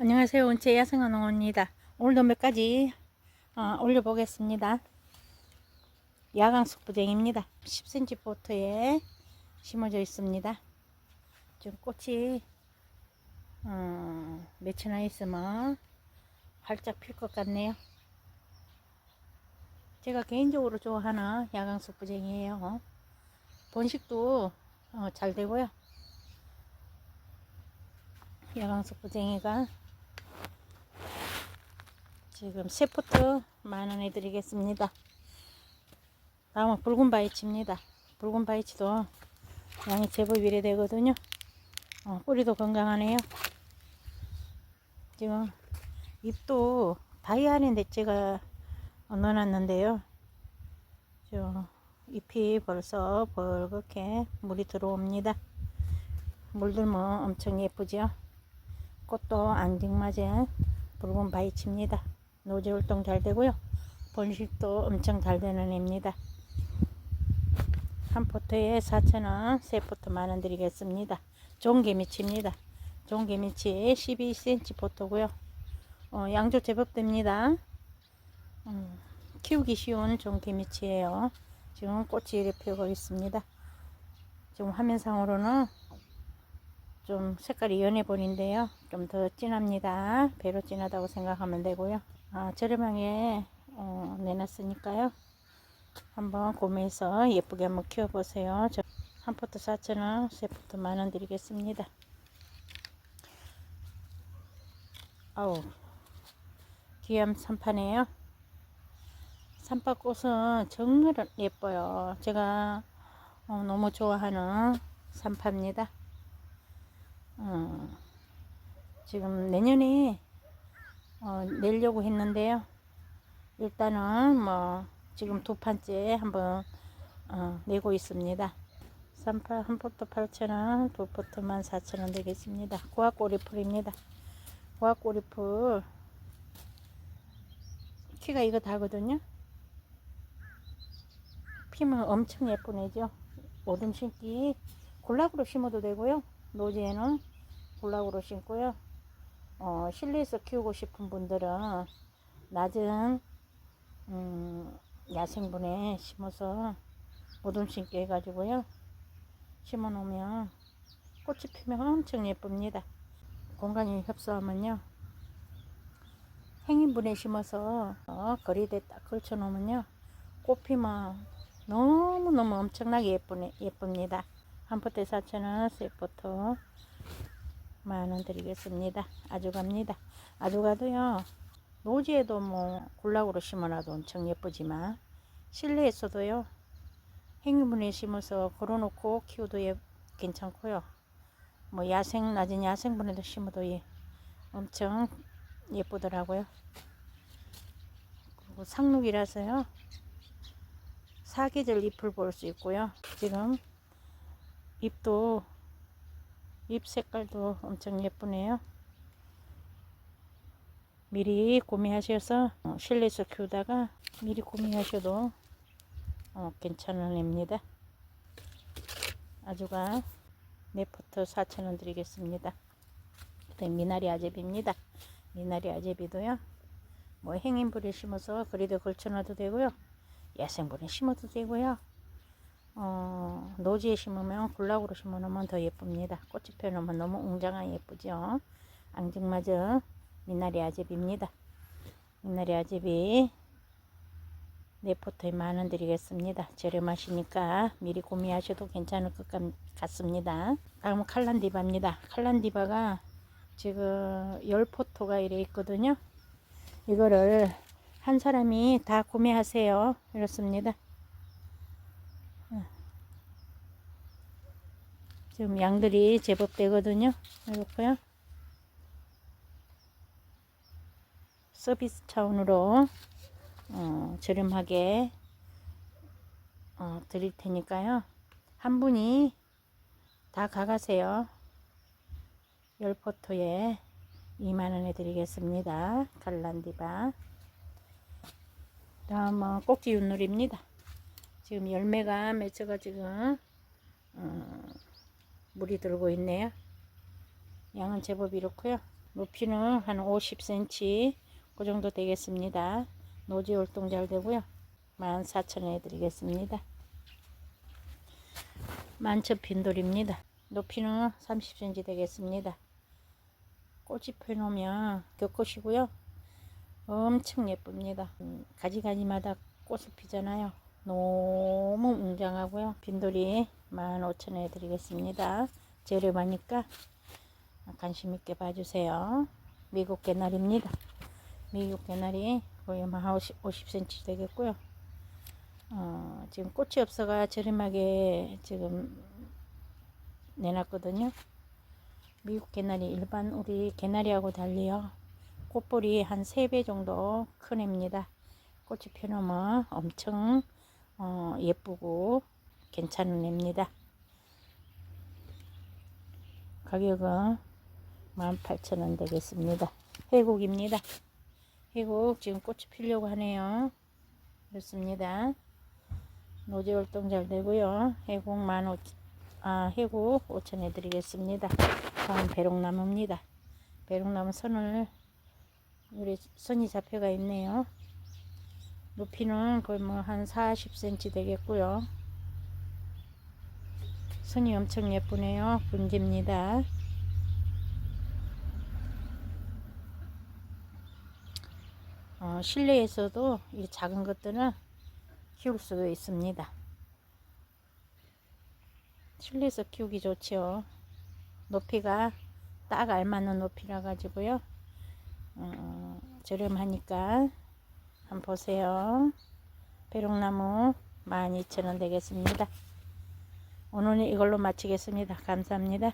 안녕하세요. 은채 야생화농원입니다. 오늘도 몇 가지 어, 올려보겠습니다. 야광 숙부쟁입니다. 10cm 포트에 심어져 있습니다. 좀 꽃이 어, 몇이나 있으면 활짝 필 것 같네요. 제가 개인적으로 좋아하는 야광 숙부쟁이에요. 번식도 어, 잘 되고요. 야광 숙부쟁이가 지금 세 포트 만 원에 드리겠습니다. 다음은 붉은 바이치입니다. 붉은 바이치도 양이 제법 이래 되거든요. 어, 뿌리도 건강하네요. 지금 잎도 다이아인데 제가 넣어놨는데요. 저 잎이 벌써 벌겋게 물이 들어옵니다. 물들면 엄청 예쁘죠. 꽃도 앙증맞은 붉은 바이치입니다. 노지 활동 잘 되고요. 번식도 엄청 잘 되는 애입니다. 한 포트에 4,000원, 세 포트 만원 드리겠습니다. 종개미치입니다. 종개미치 12cm 포트고요. 어, 양조 제법 됩니다. 음, 키우기 쉬운 종개미치예요. 지금 꽃이 이렇게 피고 있습니다. 지금 화면상으로는 좀 색깔이 연해 보이는데요. 좀 더 진합니다. 배로 진하다고 생각하면 되고요. 아, 저렴하게 어, 내놨으니까요. 한번 구매해서 예쁘게 한번 키워보세요. 저 한 포트 4,000원, 세 포트 만원 드리겠습니다. 아우, 귀염 산파네요. 산파꽃은 정말 예뻐요. 제가 어, 너무 좋아하는 산파입니다. 어, 지금 내년에 어, 내려고 했는데요. 일단은 뭐 지금 두 판째 한번 어, 내고 있습니다. 3파 한 포트 8,000원, 두 포트 14,000원 되겠습니다. 고압꼬리풀입니다. 고압꼬리풀 키가 이거 다거든요. 피면 엄청 예쁜 애죠. 오름 심기 골락으로 심어도 되고요. 노지에는 골락으로 심고요. 어, 실내에서 키우고 싶은 분들은 낮은 음, 야생분에 심어서 모둠 심게 해가지고요. 심어 놓으면 꽃이 피면 엄청 예쁩니다. 공간이 협소하면요. 행인분에 심어서 어, 거리대 딱 걸쳐 놓으면요. 꽃 피면 너무너무 엄청나게 예쁘네, 예쁩니다. 한 포트에 4,000원, 세 포트 만원 드리겠습니다. 아주 갑니다. 아주 가도요. 노지에도 뭐 굴락으로 심어놔도 엄청 예쁘지만 실내에서도요. 행위분에 심어서 걸어놓고 키워도 예, 괜찮고요. 뭐 야생 낮은 야생분에도 심어도 예, 엄청 예쁘더라고요. 그리고 상록이라서요. 사계절 잎을 볼 수 있고요. 지금 잎도 잎 색깔도 엄청 예쁘네요. 미리 구매하셔서 어, 실내에서 키우다가 미리 구매하셔도 어, 괜찮은 애입니다. 아주가 네포트 4,000원 드리겠습니다. 미나리 아제비입니다. 미나리 아제비도요. 뭐 행인불에 심어서 그리도 걸쳐놔도 되고요. 야생불에 심어도 되고요. 어, 노지에 심으면 굴락으로 심어 놓으면 더 예쁩니다. 꽃이 펴 놓으면 너무 웅장하게 예쁘죠. 앙증맞은 미나리 아제비입니다. 미나리 아제비 네 포트에 만원 드리겠습니다. 저렴하시니까 미리 구매하셔도 괜찮을 것 같습니다. 다음은 칼란디바입니다. 칼란디바가 지금 10포토가 이래 있거든요. 이거를 한 사람이 다 구매하세요. 이렇습니다. 지금 양들이 제법 되거든요. 이렇고요. 서비스 차원으로 어, 저렴하게 어, 드릴 테니까요. 한 분이 다 가가세요. 10포토에 2만원에 드리겠습니다. 갈란디바. 다음은 꼭지 윷놀이입니다. 지금 열매가 맺혀가 지금 어, 물이 들고 있네요. 양은 제법 이렇고요. 높이는 한 50cm 그 정도 되겠습니다. 노지 활동 잘 되고요. 14,000원에 드리겠습니다. 만첩 빈돌입니다. 높이는 30cm 되겠습니다. 꽃이 펴놓으면 겹꽃이고요. 엄청 예쁩니다. 음, 가지가지마다 꽃이 피잖아요. 너무 웅장하고요. 빈돌이 15,000원에 드리겠습니다. 저렴하니까 관심 있게 봐주세요. 미국 개나리입니다. 미국 개나리 거의 한 50, 50cm 되겠고요. 어, 지금 꽃이 없어가 저렴하게 지금 내놨거든요. 미국 개나리 일반 우리 개나리하고 달리요. 꽃볼이 한 3배 정도 큰 애입니다. 꽃이 펴놓으면 엄청 어, 예쁘고 괜찮은 애입니다. 가격은 18,000원 되겠습니다. 해국입니다. 해국 지금 꽃이 피려고 하네요. 그렇습니다. 노지 활동 잘 되고요. 해국 15,000, 아, 해국 5,000원 드리겠습니다. 다음 배롱나무입니다. 배롱나무 선을 우리 선이 잡혀가 있네요. 높이는 거의 뭐 한 40cm 되겠고요. 선이 엄청 예쁘네요. 분지입니다. 어, 실내에서도 이 작은 것들은 키울 수도 있습니다. 실내에서 키우기 좋죠. 높이가 딱 알맞는 높이라 가지고요. 어, 저렴하니까 한번 보세요. 배롱나무 12,000원 되겠습니다. 오늘은 이걸로 마치겠습니다. 감사합니다.